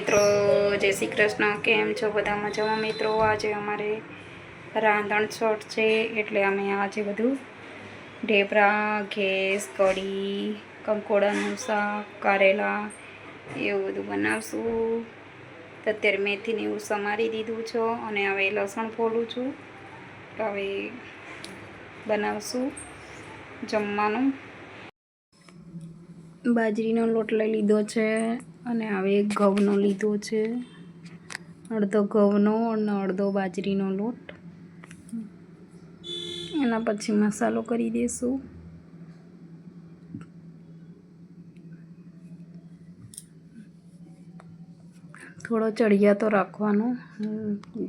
મિત્રો, જય શ્રી કૃષ્ણ. કેમ છો બધા મજામાં? મિત્રો, આજે અમારે રાંધણ છોટ છે, એટલે અમે આજે બધું ઢેબરા ગેસ કઢી, કંકોડાનું શાક, કારેલા એવું બધું બનાવશું. અત્યારે મેથીને એવું સમારી દીધું છું અને હવે લસણ ફોલું છું. હવે બનાવશું જમવાનું. બાજરીનો લોટ લઈ લીધો છે. અને હવે ઘઉંનો લીધો છે. અડધો ઘઉંનો અને અડધો બાજરીનો લોટ. એના પછી મસાલો કરી દઈશું થોડો ચડિયાતો રાખવાનો.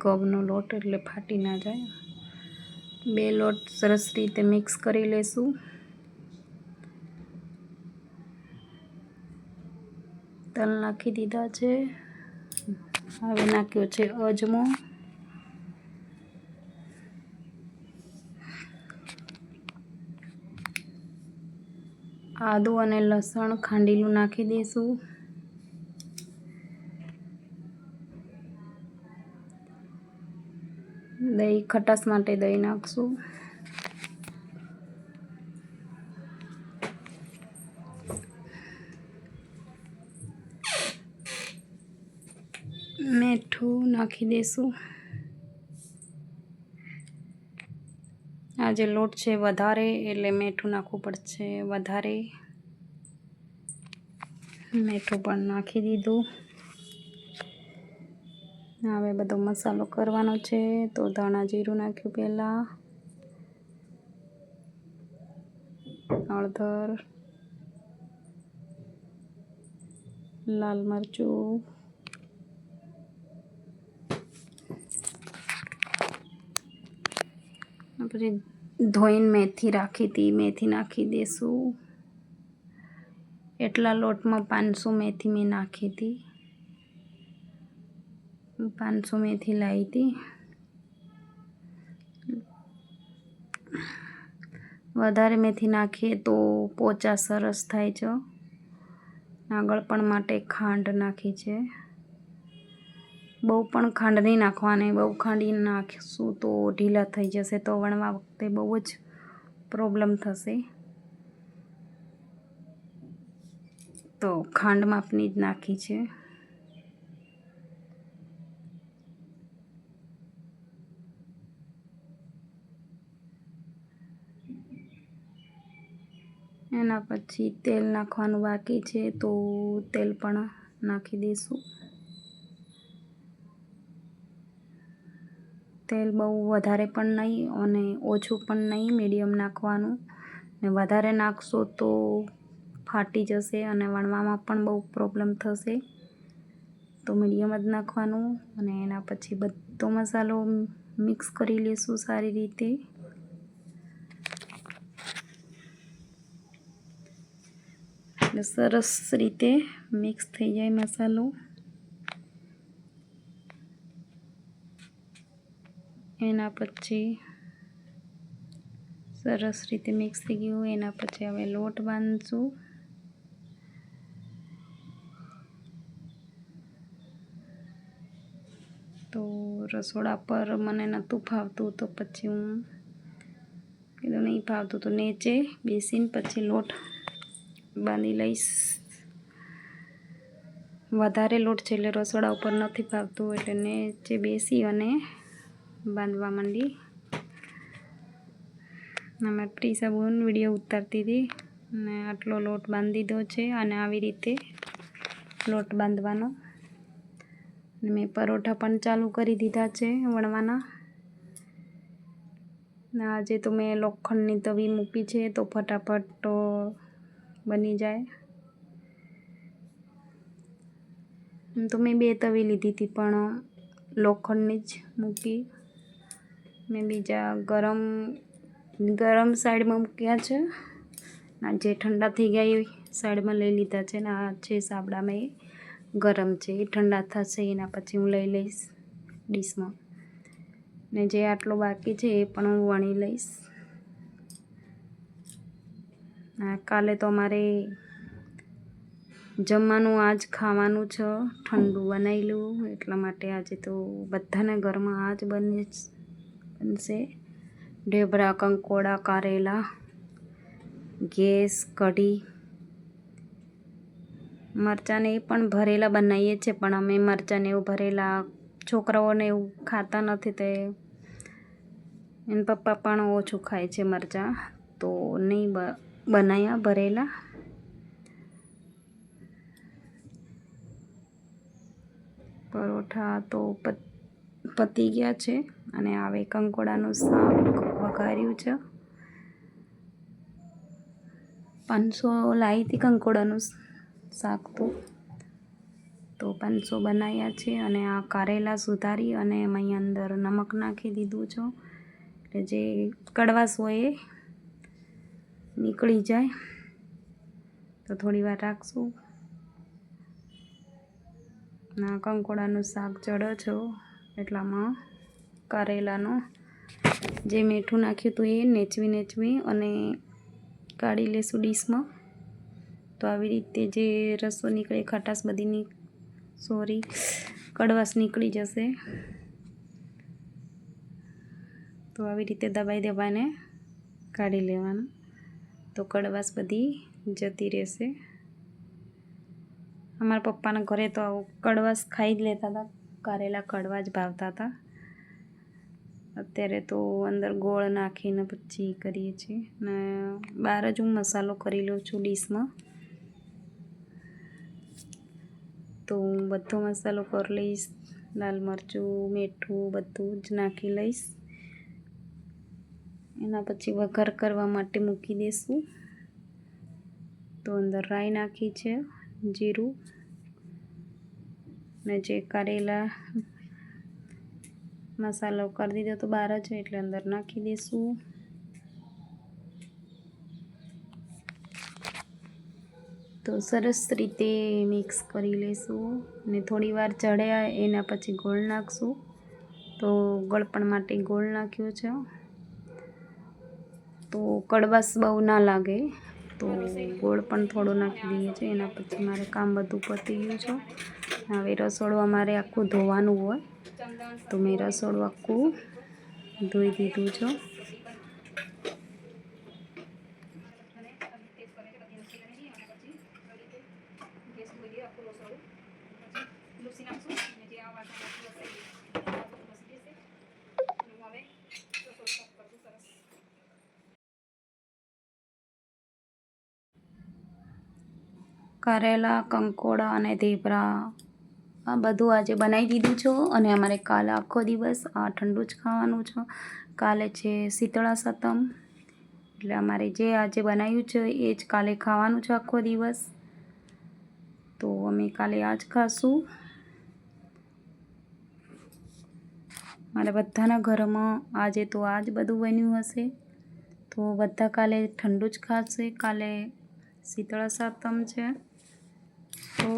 ઘઉંનો લોટ એટલે ફાટી ના જાય. બે લોટ સરસ રીતે મિક્સ કરી લેશું. તલ નાખી દીધા છે. હવે નાખ્યો છે અજમો. આદુ અને લસણ ખાંડીલું નાખી દઈશું દહીં ખટાશ માટે દહીં નાખશું. મીઠું નાખી દઈશું આ જે લોટ છે વધારે, એટલે મીઠું નાખવું પડશે વધારે. મીઠું પણ નાખી દીધું. હવે બધો મસાલો કરવાનો છે, તો ધાણા જીરું નાખ્યું પહેલાં. હળદર, લાલ મરચું. પછી ધોઈને મેથી રાખી હતી. મેથી નાખી દઈશું એટલા લોટમાં પાંચસો મેથી મેં નાખી હતી. પાંચસો મેથી લાવી હતી. વધારે મેથી નાખીએ તો પોચા સરસ થાય છે. આગળ પણ માટે ખાંડ નાખી છે. બહુ પણ ખાંડ નહીં નાખવાની, બહુ ખાંડી નાખીશું તો ઢીલા થઈ જશે તો વણવા વખતે બહુ જ પ્રોબ્લેમ થશે. તો ખાંડ માપની જ નાખી છે. એના પછી તેલ નાખવાનું બાકી છે તો તેલ પણ નાખી દઈશું. તેલ બહુ વધારે પણ નહીં અને ઓછું પણ નહીં મીડિયમ નાખવાનું. ને વધારે નાખશો તો ફાટી જશે અને વણવામાં પણ બહુ પ્રોબ્લેમ થશે. તો મીડિયમ જ નાખવાનું અને એના પછી બધો મસાલો મિક્સ કરી લઈશું સારી રીતે. સરસ રીતે મિક્સ થઈ જાય મસાલો. એના પછી સરસ રીતે મિક્સ થઈ ગયું. એના પછી હવે લોટ બાંધશું. તો રસોડા પર મને નહોતું ફાવતું તો પછી હું કીધું નહીં ફાવતું તો નીચે બેસીને પછી લોટ બાંધી લઈશ. વધારે લોટ છે એટલે રસોડા ઉપર નથી ફાવતું એટલે નીચે બેસી અને બાંધવા માંડી અમે પ્રીસાબુન વીડિયો ઉતારતી હતી અને આટલો લોટ બાંધી દીધો છે અને આવી રીતે લોટ બાંધવાનો મેં પરોઠા પણ ચાલુ કરી દીધા છે વણવાના આજે તો મેં લોખંડની તવી મૂકી છે તો ફટાફટ તો બની જાય તો મેં બે તવી લીધી હતી પણ લોખંડની જ મૂકી મેં બીજા ગરમ ગરમ સાઈડમાં મૂક્યા છે. આ જે ઠંડા થઈ ગયા એ સાઈડમાં લઈ લીધા છે ને આ છે સાબડામાં એ ગરમ છે. એ ઠંડા થશે, એના પછી હું લઈ લઈશ ડીશમાં. ને જે આટલો બાકી છે એ પણ હું વણી લઈશ. કાલે તો અમારે જમવાનું આજ ખાવાનું છે. ઠંડુ બનાવેલું એટલા માટે આજે તો બધાના ઘરમાં આજ બને બનશે ઢેબરા કંકોડા, કારેલા, ગેસ, કઢી. મરચાંને એ પણ ભરેલા બનાવીએ છીએ, પણ અમે મરચાંને એવું ભરેલા, છોકરાઓને એવું ખાતા નથી તે. એના પપ્પા પણ ઓછું ખાય છે મરચાં, તો નહીં બનાવ્યા ભરેલા. પરોઠા તો પતી ગયા છે. અને આવે કંકોડાનું શાક વઘાર્યું છે. પાંચસો લાવી હતી કંકોડાનું શાક તો તો પાંચસો બનાવ્યા છે અને આ કારેલા સુધારી અને એમાં અંદર નમક નાખી દીધું છું. એટલે જે કડવાશ હોય એ નીકળી જાય. તો થોડી વાર રાખશું. ના કંકોડાનું શાક ચડો છો એટલામાં કારેલાનો. જે મીઠું નાખ્યું હતું એ નેચવી નેચવી અને કાઢી લેશું ડીશમાં. તો આવી રીતે જે રસો નીકળે, ખટાશ બધીની સોરી, કડવાશ નીકળી જશે. તો આવી રીતે દબાઈ દબાઈને કાઢી લેવાનું. તો કડવાશ બધી જતી રહેશે. અમારા પપ્પાના ઘરે તો આવું કડવાશ ખાઈ જ લેતા હતા, કારેલા કડવા જ ભાવતા હતા. અત્યારે તો અંદર ગોળ નાખીને પછી કરીએ છીએ. ને બહાર જ હું મસાલો કરી લઉં છું ડીશમાં. તો હું બધો મસાલો કરી લઈશ. લાલ મરચું, મીઠું બધું જ નાખી લઈશ. એના પછી વઘાર કરવા માટે મૂકી દઈશું તો અંદર રાઈ નાખી છે, જીરું ને જે કારેલા મસાલો કરી દીધો તો બહાર જ એટલે અંદર નાખી દઈશું તો સરસ રીતે મિક્સ કરી લઈશું ને થોડીવાર ચડ્યા એના પછી ગોળ નાખશું. તો ગળપણ માટે ગોળ નાખ્યો છે. તો કડવાશ બહુ ના લાગે. તો ગોળ પણ થોડો નાખી દઈએ છીએ, એના પછી મારે કામ બધું પતી ગયું છે. હવે રસોડું અમારે આખું ધોવાનું હોય. તો મેં રસોડું આખું ધોઈ દીધું છે. કરેલા કંકોડા અને ધેબરા આ બધું આજે બનાવી દીધું છે અને અમારે કાલે આખો દિવસ આ ઠંડુ જ ખાવાનું છે. કાલે છે શીતળા સતમ. એટલે અમારે જે આજે બનાવ્યું છે એ જ કાલે ખાવાનું છે આખો દિવસ. તો અમે કાલે આ જ ખાશું. મારા બધાના ઘરમાં આજે તો આ જ બધું બન્યું હશે. તો બધા કાલે ઠંડુ જ ખાશે. કાલે શીતળા સાતમ છે. તો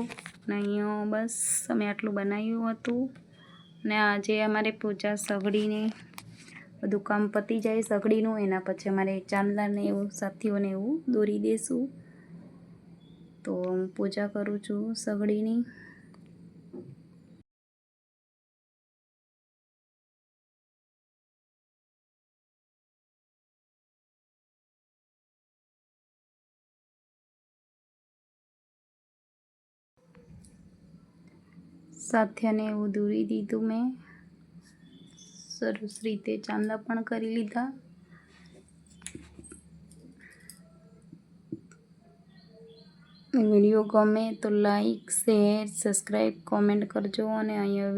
અહીંયા બસ અમે આટલું બનાવ્યું હતું. ને આજે અમારે પૂજા સગડીને, બધું કામ પતી જાય સગડીનું, એના પછી અમારે ચાંદલાને એવું, સાથીઓને એવું દોરી દેશું. તો હું પૂજા કરું છું સગડીની. સાથિયાને એવું દૂરી દીધું મેં. સરસ રીતે ચાંદા પણ કરી લીધા. વીડિયો ગમે તો લાઈક, શેર, સબસ્ક્રાઈબ, કોમેન્ટ કરજો અને અહીંયા